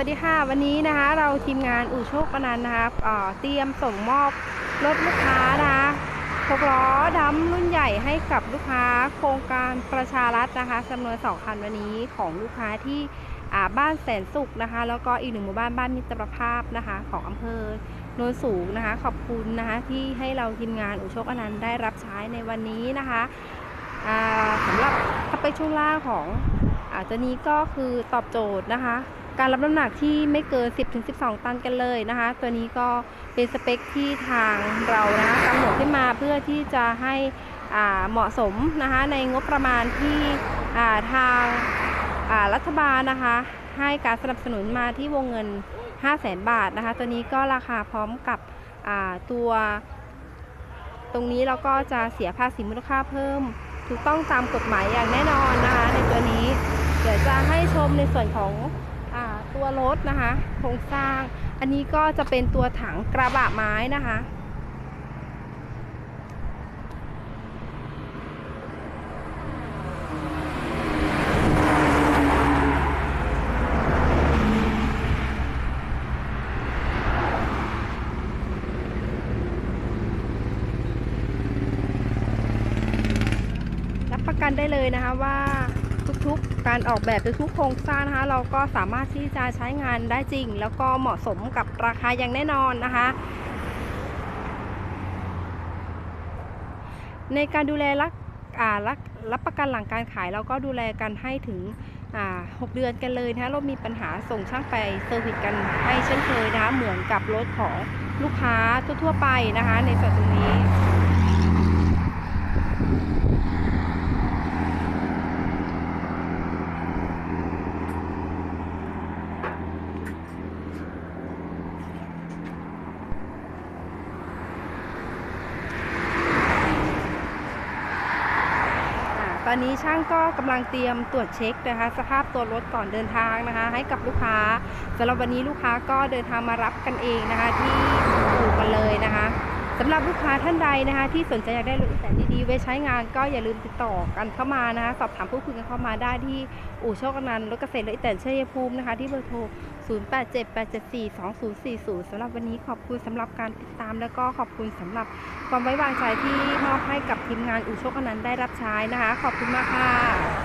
วัสดีค่ะ วันนี้นะคะ เราทีมงานอู่โชคอนันต์นะคะเตรียมส่งมอบรถลูกค้านะคะหกล้อดำรุ่นใหญ่ให้กับลูกค้า โครงการประชารัฐนะคะจำนวน2คันวันนี้ของลูกค้าที่บ้านแสนสุขนะคะ แล้วก็อีกหนึ่งหมู่บ้านบ้านมิตรภาพนะคะ ของอำเภอโนนสูงนะคะ ขอบคุณนะคะที่ให้เราทีมงานอู่โชคอนันต์ได้รับใช้ในวันนี้นะคะอ่าสำหรับสเปคช่วงล่างของอาตัวนี้ก็คือตอบโจทย์นะคะ การรับน้ำหนักที่ไม่เกิน 10-12 ตันกันเลยนะคะ ตัวนี้ก็เป็นสเปคที่ทางเรานะคะกำหนดขึ้นมาเพื่อที่จะให้เหมาะสมนะคะในงบประมาณที่ทางารัฐบาลนะคะให้การสนับสนุนมาที่วงเงิน 5 0 0แสนบาทนะคะ ตัวนี้ก็ราคาพร้อมกับตัวตรงนี้เราก็จะเสียภาษีมูลค่าเพิ่ม ถูกต้องตามกฎหมายอย่างแน่นอนนะคะในตัวนี้ เดี๋ยวจะให้ชมในส่วนของ ตัวรถนะคะโครงสร้าง อันนี้ก็จะเป็นตัวถังกระบะไม้นะคะ รับประกันได้เลยนะคะว่า ทุกๆ การออกแบบทุกๆโครงสร้างนะคะ เราก็สามารถที่จะใช้งานได้จริง แล้วก็เหมาะสมกับราคาอย่างแน่นอนนะคะ ในการดูแลรักรับรับประกันหลังการขายเราก็ดูแลกันให้ถึงอ่า6เดือนกันเลยนะคะเรามีปัญหาส่งช่างไปเซอร์วิสกันให้เช่นเคยนะคะ เหมือนกับรถของลูกค้าทั่วๆไปนะคะ ในส่วนตรงนี้ ตอนนี้ช่างก็กำลังเตรียมตรวจเช็คนะคะ สภาพตัวรถก่อนเดินทางนะคะ ให้กับลูกค้าสำหรับวันนี้ลูกค้าก็เดินทางมารับกันเองนะคะ ที่อู่กันเลยนะคะ สำหรับลูกค้าท่านใดนะคะ ที่สนใจอยากได้รถอีแตนดีๆไว้ใช้งานก็อย่าลืมติดต่อกันเข้ามานะคะ สอบถามพูดคุยกันเข้ามาได้ที่อู่โชคอนันต์รถเกษตรและอีแตนชัยภูมินะคะ ที่เบอร์โทร 0878742040สำหรับวันนี้ขอบคุณสำหรับการติดตาม แล้วก็ขอบคุณสำหรับความไว้วางใจที่มอบให้กับทีมงานอู่โชคอนันต์ได้รับใช้นะคะ ขอบคุณมากค่ะ